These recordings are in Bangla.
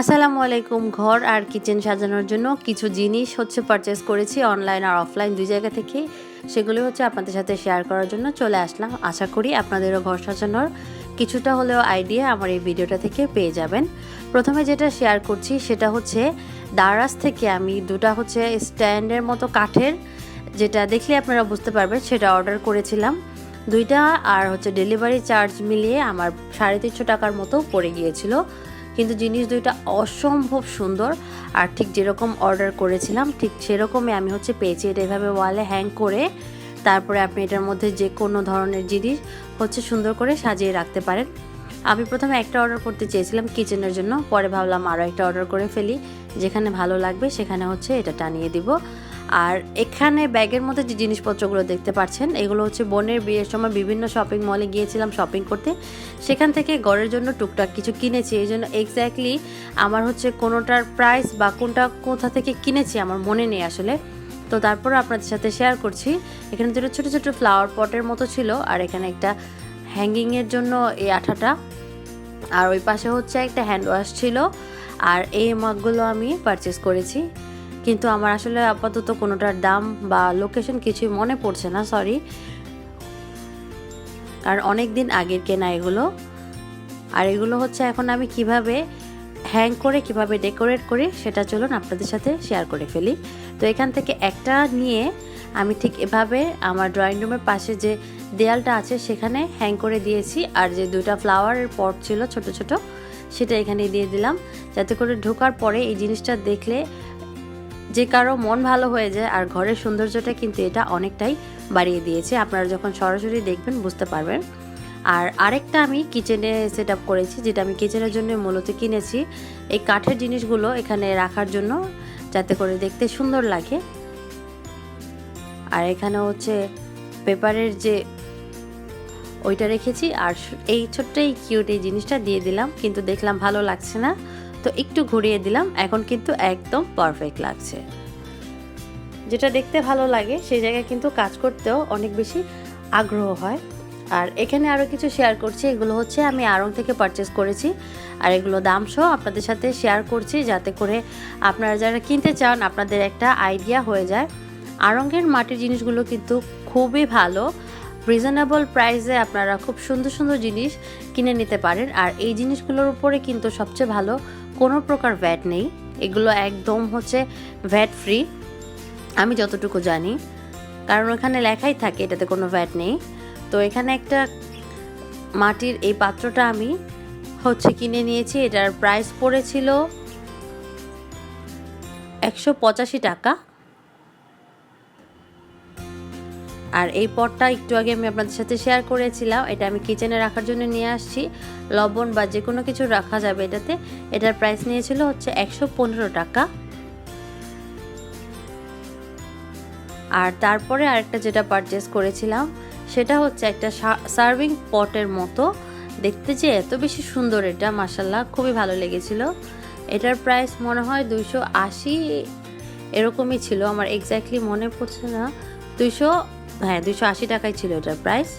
আসসালামু আলাইকুম। ঘর আর কিচেন সাজানোর জন্য কিছু জিনিস হচ্ছে পারচেস করেছি অনলাইন আর অফলাইন দুই জায়গা থেকে। সেগুলো হচ্ছে আপনাদের সাথে শেয়ার করার জন্য চলে আসলাম। আশা করি আপনাদেরও ঘর সাজানোর কিছুটা হলেও আইডিয়া আমার এই ভিডিওটা থেকে পেয়ে যাবেন। প্রথমে যেটা শেয়ার করছি সেটা হচ্ছে দারাজ থেকে আমি দুটা হচ্ছে স্ট্যান্ডের মতো কাঠের, যেটা দেখলে আপনারা বুঝতে পারবেন সেটা অর্ডার করেছিলাম। দুইটা আর হচ্ছে ডেলিভারি চার্জ মিলিয়ে আমার সাড়ে তিনশো টাকার মতো পড়ে গিয়েছিল। কিন্তু জিনিস দুইটা অসম্ভব সুন্দর। আর ঠিক যেরকম অর্ডার করেছিলাম, ঠিক সেরকমই আমি হচ্ছে পেয়েছি। এটা এভাবে ওয়ালে হ্যাং করে তারপরে আপনি এটার মধ্যে যে কোনো ধরনের জিনিস হচ্ছে সুন্দর করে সাজিয়ে রাখতে পারেন। আমি প্রথমে একটা অর্ডার করতে চেয়েছিলাম কিচেনের জন্য, পরে ভাবলাম আরও একটা অর্ডার করে ফেলি। যেখানে ভালো লাগবে সেখানে হচ্ছে এটা টানিয়ে দিব। আর এখানে ব্যাগের মধ্যে যে জিনিসপত্রগুলো দেখতে পাচ্ছেন, এগুলো হচ্ছে বোনের বিয়ের সময় বিভিন্ন শপিং মলে গিয়েছিলাম শপিং করতে। সেখান থেকে ঘরের জন্য টুকটাক কিছু কিনেছি। এই জন্য এক্স্যাক্টলি আমার হচ্ছে কোনোটার প্রাইস বা কোনটা কোথা থেকে কিনেছি আমার মনে নেই আসলে। তো তারপর আপনাদের সাথে শেয়ার করছি। এখানে দুটো ছোটো ছোটো ফ্লাওয়ার পটের মতো ছিল আর এখানে একটা হ্যাঙ্গিংয়ের জন্য এই আঠাটা। আর ওই পাশে হচ্ছে একটা হ্যান্ড ওয়াশ ছিল। আর এই মগগুলো আমি পারচেস করেছি। কিন্তু আমার আসলে আপাতত কোনোটার দাম বা লোকেশন কিছুই মনে পড়ছে না সরি আর অনেক দিন আগের কেনা এগুলো। আর এগুলো হচ্ছে এখন আমি কীভাবে হ্যাং করে, কীভাবে ডেকোরেট করি, সেটা চলুন আপনাদের সাথে শেয়ার করে ফেলি। তো এখান থেকে একটা নিয়ে আমি ঠিক এভাবে আমার ড্রয়িং রুমের পাশে যে দেয়ালটা আছে, সেখানে হ্যাং করে দিয়েছি। আর যে দুটা ফ্লাওয়ারের পট ছিল, ছোট ছোট, সেটা এখানে দিয়ে দিলাম। যাতে করে ঢোকার পরে এই জিনিসটা দেখলে যে কারও মন ভালো হয়ে যায় আর ঘরের সৌন্দর্যটা কিন্তু এটা অনেকটাই বাড়িয়ে দিয়েছে। আপনারা যখন সরাসরি দেখবেন বুঝতে পারবেন। আর আরেকটা আমি কিচেনে সেট আপ করেছি, যেটা আমি কিচেনের জন্য মূলত কিনেছি। এই কাঠের জিনিসগুলো এখানে রাখার জন্য যাতে করে দেখতে সুন্দর লাগে। আর এখানে হচ্ছে পেপারের যে ওইটা রেখেছি, আর এই ছোট্ট এই কিউট এই জিনিসটা দিয়ে দিলাম, কিন্তু দেখলাম ভালো লাগছে না। তো একটু ঘুরিয়ে দিলাম, এখন কিন্তু একদম পারফেক্ট লাগছে। যেটা দেখতে ভালো লাগে, সেই জায়গায় কিন্তু কাজ করতেও অনেক বেশি আগ্রহ হয়। আর এখানে আরও কিছু শেয়ার করছি, এগুলো হচ্ছে আমি আড়ং থেকে পারচেস করেছি। আর এগুলো দাম সহ আপনাদের সাথে শেয়ার করছি, যাতে করে আপনারা যারা কিনতে চান, আপনাদের একটা আইডিয়া হয়ে যায়। আরঙ্গের মাটির জিনিসগুলো কিন্তু খুবই ভালো। রিজনেবল প্রাইসে আপনারা খুব সুন্দর সুন্দর জিনিস কিনে নিতে পারেন। আর এই জিনিসগুলোর উপরে কিন্তু সবচেয়ে ভালো কোনো প্রকার ভ্যাট নেই। এগুলো একদম হচ্ছে ভ্যাট ফ্রি আমি যতটুকু জানি। কারণ ওখানে লেখাই থাকে, এটাতে কোনো ভ্যাট নেই। তো এখানে একটা মাটির এই পাত্রটা আমি হচ্ছে কিনে নিয়েছি। এটার প্রাইস পড়েছিল একশো পঁচাশি টাকা। আর এই পটটা একটু আগে আমি আপনাদের সাথে শেয়ার করেছিলাম, এটা আমি কিচেনে রাখার জন্য নিয়ে আসছি। লবণ বা যে কোনো কিছু রাখা যাবে এটাতে। এটার প্রাইস নিয়েছিল হচ্ছে একশো পনেরো টাকা। আর তারপরে আরেকটা যেটা পারচেস করেছিলাম, সেটা হচ্ছে একটা সার্ভিং পটের মতো। দেখতে যে এত বেশি সুন্দর এটা মাসাল্লাহ খুবই ভালো লেগেছিল। এটার প্রাইস মনে হয় দুইশো আশি, এরকমই ছিল, আমার এক্স্যাক্টলি মনে পড়ছে না। দুইশো হ্যাঁ দুশো আশি টাকায় ছিল এটার প্রাইস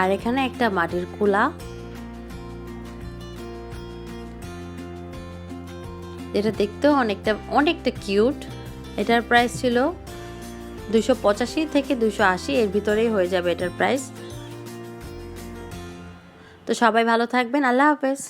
আর এখানে একটা মাটির কুলা। যেটা দেখতেও অনেকটা অনেকটা কিউট এটার প্রাইস ছিল দুশো পঁচাশি থেকে দুশো আশি, এর ভিতরেই হয়ে যাবে এটার প্রাইস তো সবাই ভালো থাকবেন, আল্লাহ হাফেজ।